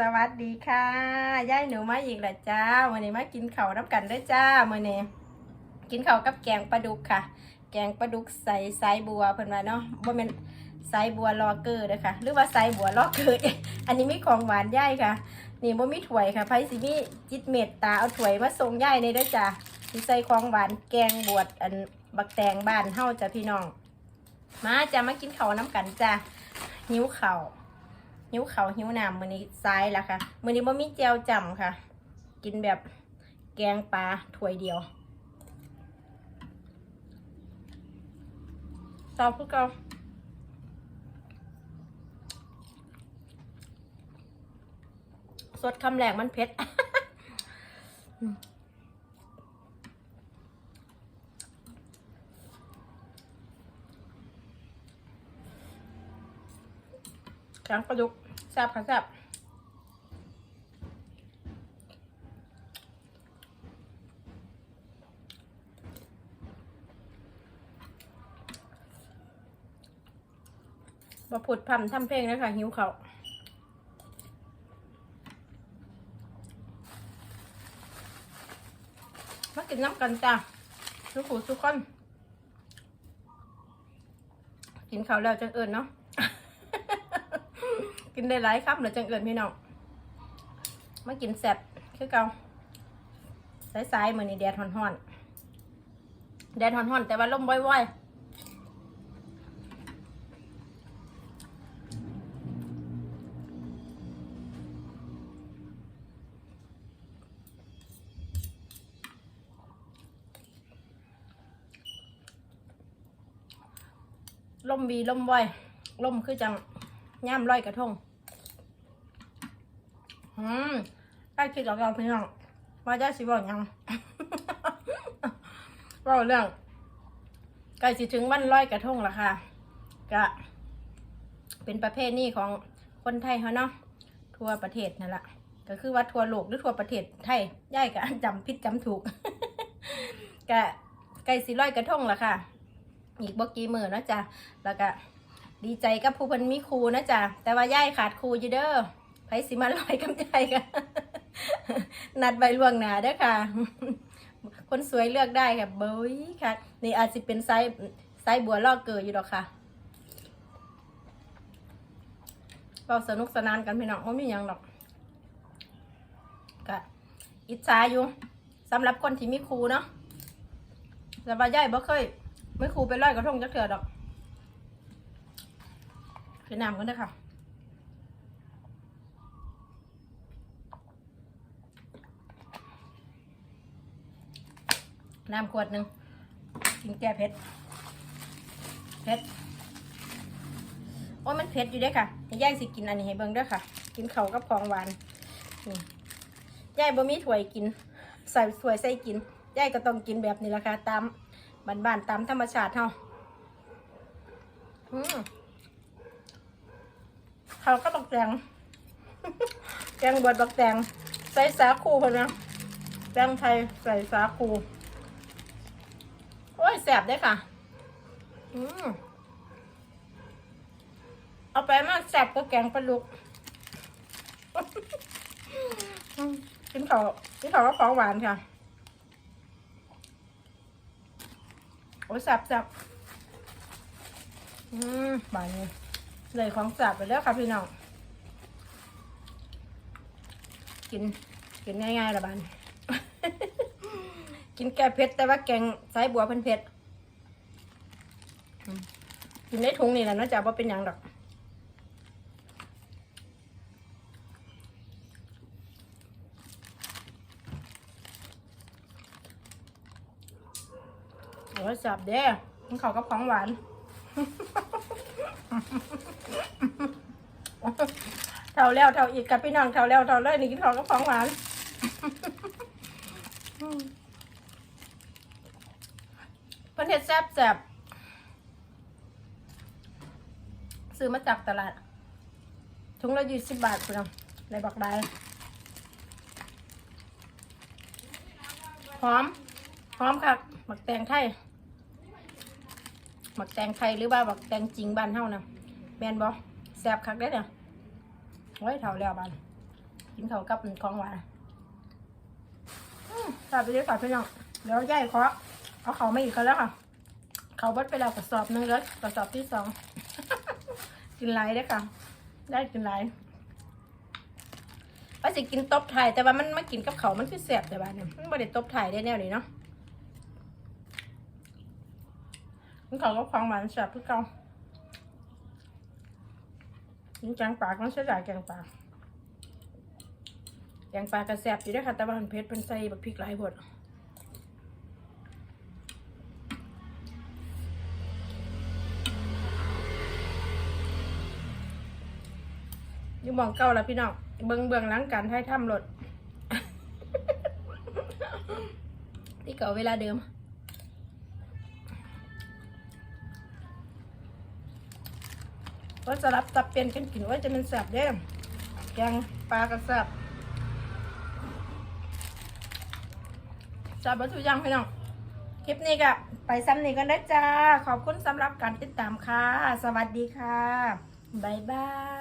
สวัสดีค่ะยายหนูมาอีกแล้วจ้าวันนี้มากินข้าวน้ำกันด้วยจ้ามื่อนี้กินข้าวกับแกงปลาดุกค่ะ แกงปลาดุกใส่ไซบัวเพิ่นว่าเนาะบ่แม่นไซบัวลอเกอร์เด้อค่ะ หรือว่าไซบัวลอเกอร์อันนี้มีของหวานยายค่ะ นี่บ่มีถ้วยค่ะไผสิมีจิตเมตตาเอาถ้วยมาส่งยายในเด้อจ้าสิใส่ของหวานแกงบวชอันบักแตงบ้านเฮาจ้ะพี่น้อง มาจ้ามากินข้าวน้ำกันจ้าหิวข้าว หิวเขาหิวน้ำมือนี้ซ้ายละค่ะมือนี้บ่มีเจียวจำค่ะ กินแบบแกงปลาถ้วยเดียวตอบพวกเราสดคำแรกมันเผ็ด แกงปลาดุกแซ่บค่ะแซ่บมาผุดพำทำเพลงนะคะหิวเขาวมากินน้ำกันจ้าทุกผู้ทุกคนกินข้าวแล้วจังเอิญเนาะ กินได้หลายคำเหรือจังเอิญพี่น้องมากินแซ่บคือเก่าสายๆเหมือนนี่แดดห่อนๆแดดห่อนๆแต่ว่าลมว่อยๆลมวีลมว่อยลมคือจัง ย่ำร้อยกระทงอืมใกล้คิดกับเราพี่น้องว่าจะสิบอกยังเราเรื่องใกล้สิถึงวันร้อยกระทงและค่ะก็เป็นประเภทนี้ของคนไทยเขาเนาะทั่วประเทศนั่นแหละก็คือว่าทั่วโลกหรือทั่วประเทศไทยย่ายก็จำผิดจำถูกก็ใกล้สิร้อยกระทงและค่ะ อีกบ่กี่มือเนาะจ้ะแล้วก็ ดีใจกับผู้เพิ่นมีครูนะจ๊ะแต่ว่าย่ายขาดครูอยู่เด้อไผสิมาลอยกำใจกันนัดใบล่วงหนาเด้อค่ะ คนสวยเลือกได้ค่ะเบยค่ะ นี่อาจจะเป็นไซส์ไซส์บัวลอกเกออยู่ดอกค่ะเราสนุกสนานกันพี่น้องว่มีหยังดอกก็อิจฉาอยู่สำหรับคนที่มีครูเนาะแต่ว่าย่ายบ่เคยไม่ครูไปลอยกระทงจักเถื่อดอก คือน้ำกันด้วยค่ะน้ำขวดหนึ่งกินแก้เผ็ดเผ็ดโอ้ยมันเผ็ดอยู่เด้วยค่ะย่ายสิกินอันนี้ให้เบิ่งด้วยค่ะ กินเขากับของหวานนี่ย่ายบ่มีถ้วยกิน ใส่ถ้วยใส่กินย่ายก็ต้องกินแบบนี้ละค่ะตามบ้านๆตามธรรมชาติเฮาอืม เขาก็บักแตงแกงบวชบักแตงใส่สาคูคนนะแตงไทยใส่สาคู โอ้ยแสบได้ค่ะอืมเอาไปมาแสบก็แกงปลาลุกกินเขาวกินเขาวก็ของหวานค่ะโอ้ยแสบแสบอืมบานนี้ เลยของสับไปแล้วครับพี่น้อง กินกินง่ายๆละบันกินแกงเผ็ดแต่ว่าแกงสายบัวเพิ่นเผ็ดอืมกินได้ถุงนี่แหละเนาะจ๊ะว่าเป็นหยังดอกโอ้ยสับเด้กินข้าวกับของหวาน เท่าแล้วเท่าอีกกับพี่น้องเท่าแล้วเท่าเลยนี่กินของกับของหวานเพิ่นเฮ็ดแซ่บแซ่บซื้อมาจากตลาดถุงละยี่สิบบาทคุณน้องในบักได้หอมหอมค่ะหมักแตงไทยหมักแตงไทยหรือว่าหมักแตงจริงบ้านเฮานะแมนบอแซ่บคักได้เนี่ยไว้ยเท่าแล้วบันกินเขากับของหวานอืมฝากไปเลยฝากพี่น้องเดี๋ยวย่ายขอเอาเขาไมาอีกคนแล้วค่ะ เขาวัดไปแล้วกระสอบหนึงแล้วกระสอบที่สองกินไรได้ค่ะ ได้กินไรว่าสิกินตบไทยแต่ว่ามันมากินกับเขามันคือแสบแต่ว่าเนี่ยมันไม่ได้ตบไทยได้แนวนี้เนาะมันเขาก็ฟังหวานแสบพี่เก่า กินแกงปลาก็ใช้ได้แกงปลาแกงปลากระแสบอยู่ด้วยค่ะแต่ว่ามันเผ็ดเป็นใส่แบบพริกหลายบดอยู่มองเก่าแล้วพี่น้องเบิงเบื้องหลังการถ่ายทำรถที่เก่าเวลาเดิม ว่าจะรับตับเปลี่ยนกันกินว่าจะเป็นแสบเด้แกงปลากระแสบแสบวัตถุยังพี่น้อง คลิปนี้ก็ไปซ้ำนี้กันได้จ้า ขอบคุณสำหรับการติดตามค่ะ สวัสดีค่ะ บ๊ายบาย